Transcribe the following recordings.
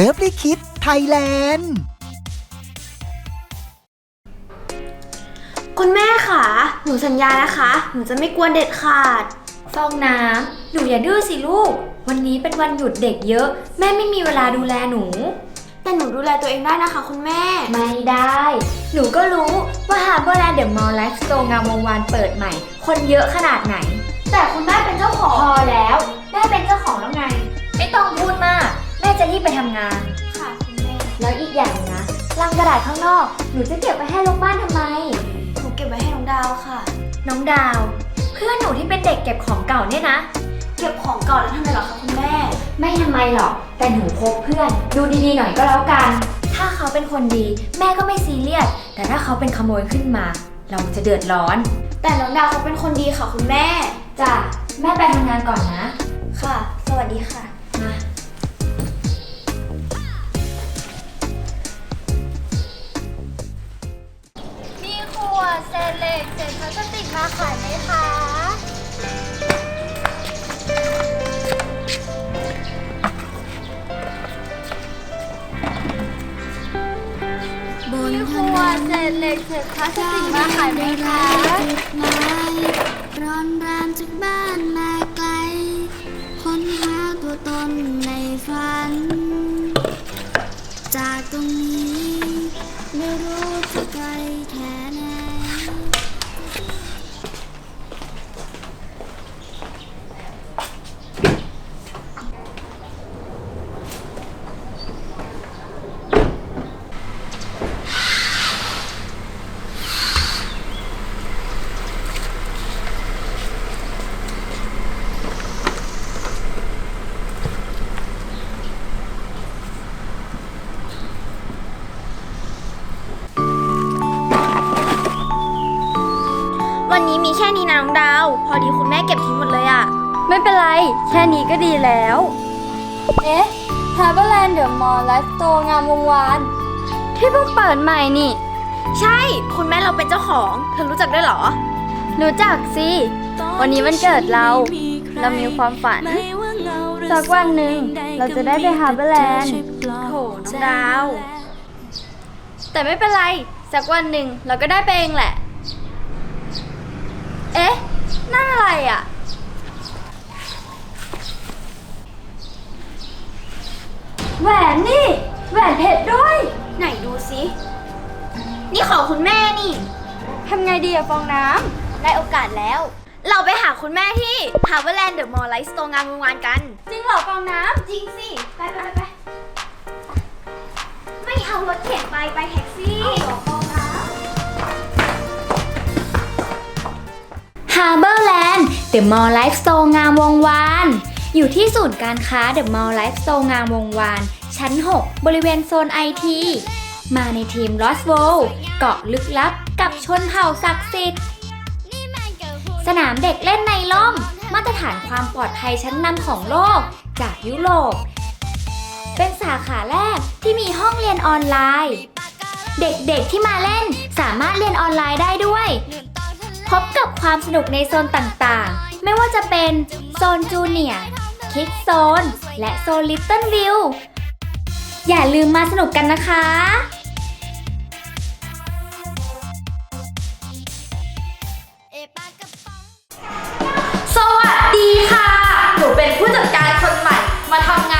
ลิฟลิคิดไทยแลนด์ คุณแม่ค่ะ หนูสัญญานะคะ หนูจะไม่กวนเด็ดขาด ฟองน้ำหนูอย่าดื้อสิลูก วันนี้เป็นวันหยุดเด็กเยอะ แม่ไม่มีเวลาดูแลหนู แต่หนูดูแลตัวเองได้นะคะ คุณแม่ ไม่ได้ หนูก็รู้ว่าฮาร์เบอร์แลนด์เดอะมอลล์ไลฟ์สโตร์งามวงวานเปิดใหม่ คนเยอะขนาดไหน แต่คุณแม่เป็นเจ้าของพอแล้ว แม่เป็นเจ้าของแล้วไง ไม่ต้องพูดมากแม่จะรี บไปทำงาน ค่ะคุณแม่ แล้วอีกอย่างนะลังกระดาษข้างนอก หนูจะเก็บไว้ให้ลูกบ้านทำไม หนูเก็บไว้ให้น้องดาวค่ะ น้องดาว เพื่อนหนูที่เป็นเด็กเก็บของเก่าเนี่ยนะ เก็บของเก่าแล้วทำไมเหรอคะคุณแม่ ไม่ทำไมหรอก แต่หนูคบเพื่อน ดูดีๆหน่อยก็แล้วกัน ถ้าเขาเป็นคนดี แม่ก็ไม่ซีเรียส แต่ถ้าเขาเป็นขโมยขึ้นมา เราจะเดือดร้อน แต่น้องดาวเขาเป็นคนดีค่ะคุณแม่ จ้ะ แม่ไปทำงานก่อนนะ ค่ะ สวัสดีค่ะ มา ดเศษเหล็กเศษพลาสติกมาขายไหมคะบนมีขถนวดนเศษเหล็กเศษพลาสติกมาขายไหมคะ นี้นะน้องดาว พอดีคุณแม่เก็บทิ้งหมดเลยอะไม่เป็นไร แค่นี้ก็ดีแล้ว เอ๊ะ Harborland The Mall Life Store งามวงวาน ที่เพิ่งเปิดใหม่นี่ ใช่ คุณแม่เราเป็นเจ้าของ เธอรู้จักด้วยเหรอ รู้จักสิ วันนี้วันเกิดเรา เรามีความฝัน สักวันหนึ่งเราจะได้ไป Harborland โถน้องดาว แต่ไม่เป็นไร สักวันหนึ่งเราก็ได้ไปเองแหละ เอ๊ะ นั่นอะไรอะ แหวนนี่ แหวนเพชรด้วย ไหนดูสิ นี่ของคุณแม่นี่ทำไงดีอะฟองน้ได้โอกาสแล้ว เราไปหาคุณแม่ที่ Harborland The Mall Life Store งามวงวานกันำจริงเหรอฟองน้จริงสิไปไปไปไปไม่เอารถเข็นไปไปแท็กซี่ Harborland The Mall Life Store งามวงวาน อยู่ที่ศูนย์การค้า The Mall Life Store งามวงวาน ชั้น 6 บริเวณโซนไอทีมาในทีม Lost World เกาะลึกลับกับชนเผ่าศักดิ์สิทธิ์ สนามเด็กเล่นในล่ม มาตรฐานความปลอดภัยชั้นนำของโลก จากยุโรป เป็นสาขาแรกที่มีห้องเรียนออนไลน์ เด็กๆที่มาเล่นสามารถเรียนออนไลน์ได้ด้วย พบกับความสนุกในโซนต่างๆ ไม่ว่าจะเป็นโซนจูเนียร์คิดโซน และโซนลิตเติ้ลวิว อย่าลืมมาสนุกกันนะคะสวัสดีค่ะ หนูเป็นผู้จัดการคนใหม่มาทำงาน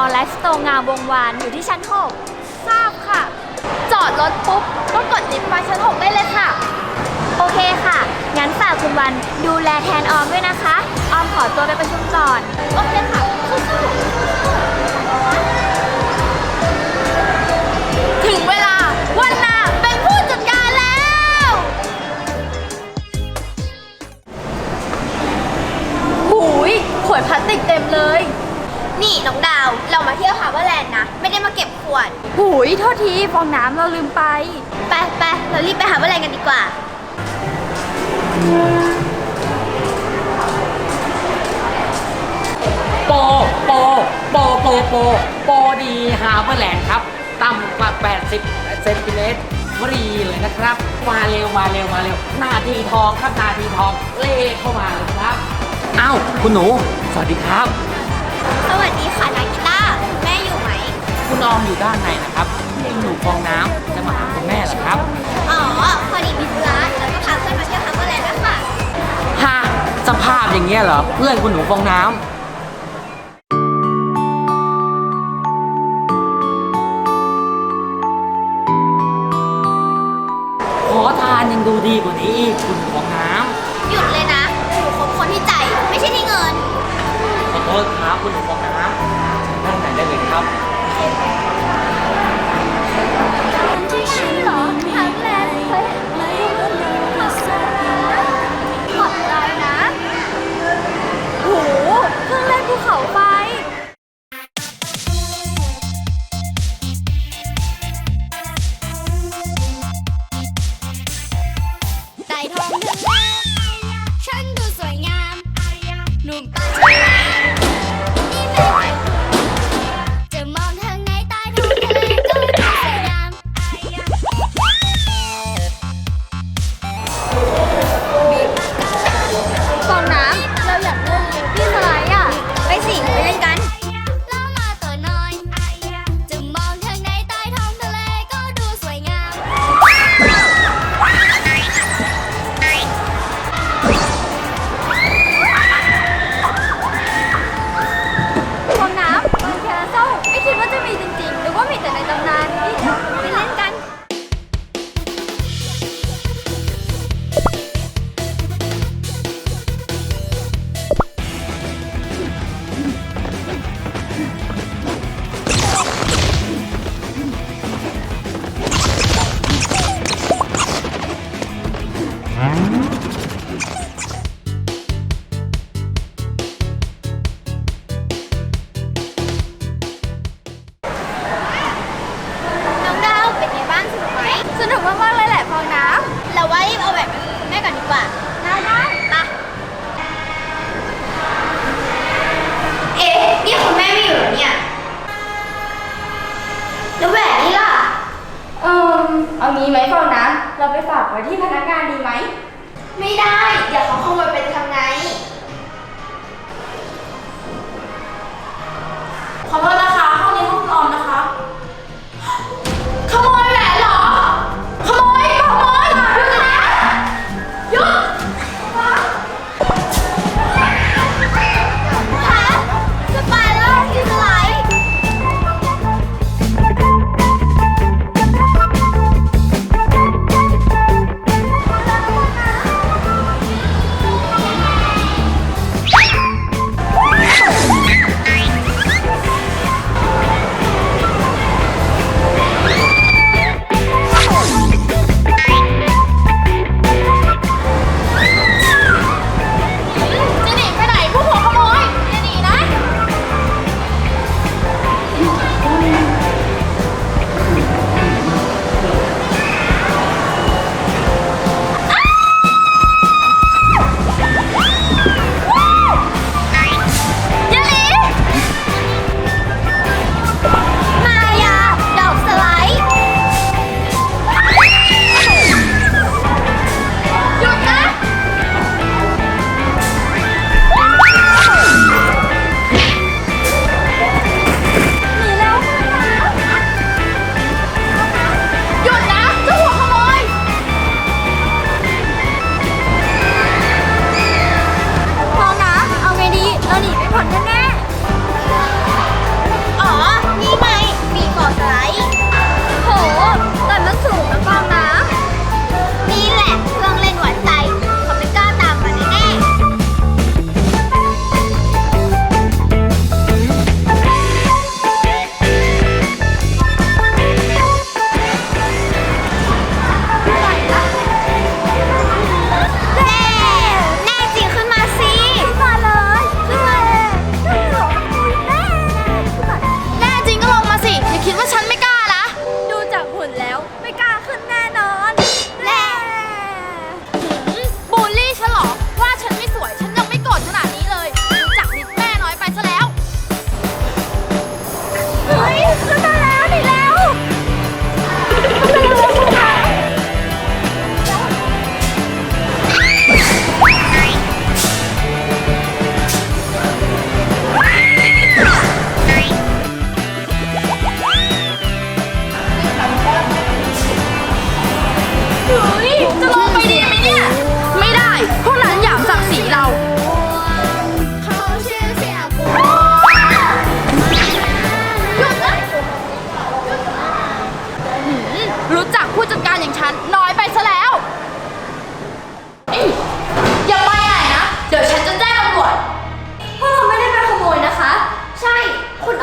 อและสโตงามวงวานอยู่ที่ชั้น 6 ทราบค่ะ จอดรถปุ๊บก็กดลิฟต์มาชั้น 6 ได้เลยค่ะ โอเคค่ะ งั้นฝากคุณวันดูแลแทนออมด้วยนะคะ ออมขอตัวไปประชุมก่อน โอเคค่ะ ยโทษทีฟองน้ำเราลืมไป ไปไปเรารีบไปฮาร์เบอร์แลนด์กันดีกว่า โปโปโปโปโปโปดีฮาร์เบอร์แลนด์ครับ ต่ำกว่า 80เซนติเมตรฟรีเลยนะครับ มาเร็วมาเร็วมาเร็วนาทีทองครับนาทีทองเล่เข้ามาเลยครับอ้าวคุณหนู สวัสดีครับ สวัสดีค่ะนากิต้าแม่อยู่ไหม คุณออมอยู่ด้านในนะครับ คุณหนูฟองน้ำจะมาหาคุณแม่เหรอครับ อ๋อ พอดีมีธุระแล้วก็พาเพื่อนมาเที่ยวฮาร์เบอร์แลนด์ด้วยค่ะ ฮะสภาพอย่างเงี้ยเหรอ เพื่อนคุณหนูฟองน้ำขอทานยังดูดีกว่านี้อีกคุณหนูฟองน้ำหยุดเลยนะหนูคบคนที่ใจไม่ใช่ที่เงินขอโทษครับคุณหนูฟองน้ำนั่งไหนได้เลยครับที่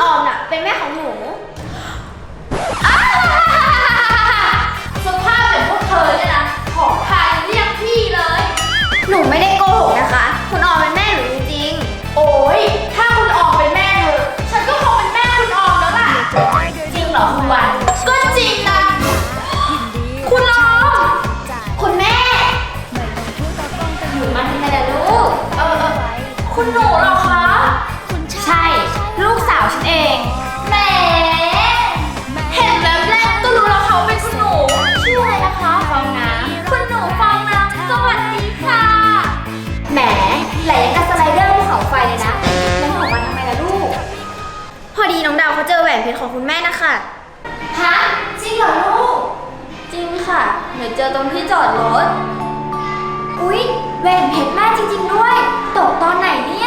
ออมน่ะเป็นแม่ของหนู ของคุณแม่นะคะ ฮะ จริงเหรอลูก จริงค่ะ หนูเจอตรงที่จอดรถ อุ๊ยแหวนเพชรแม่จริง ๆ ด้วย ตกตอนไหนเนี่ย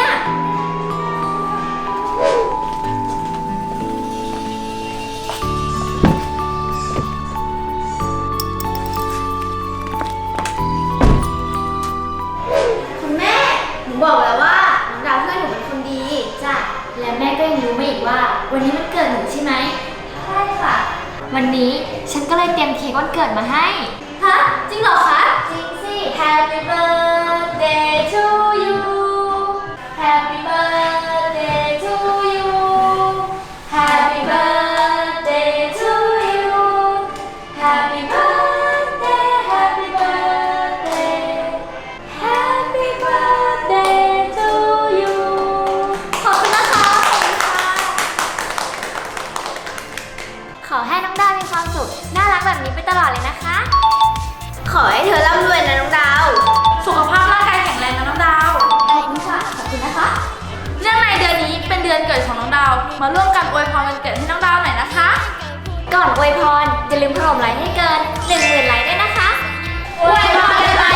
วันนี้ฉันก็เลยเตรียมเค้กวันเกิดมาให้ ฮะ จริงเหรอคะ จริงสิ Happy birthday to ขอให้น้องดาวมีความสุข น่ารักแบบนี้ไปตลอดเลยนะคะ ขอให้เธอร่ำรวยนะน้องดาว สุขภาพร่างกายแข็งแรงนะน้องดาวขอบคุณค่ะขอบคุณนะคะเนื่องในเดือนนี้เป็นเดือนเกิดของน้องดาว มาร่วมกันอวยพรวันเกิดให้น้องดาวหน่อยนะคะ ก่อนอวยพรอย่าลืมถล่มไลค์ให้เกิน1 0,000ไลค์ด้วยนะคะอวยพรกันไปเลยนะคะ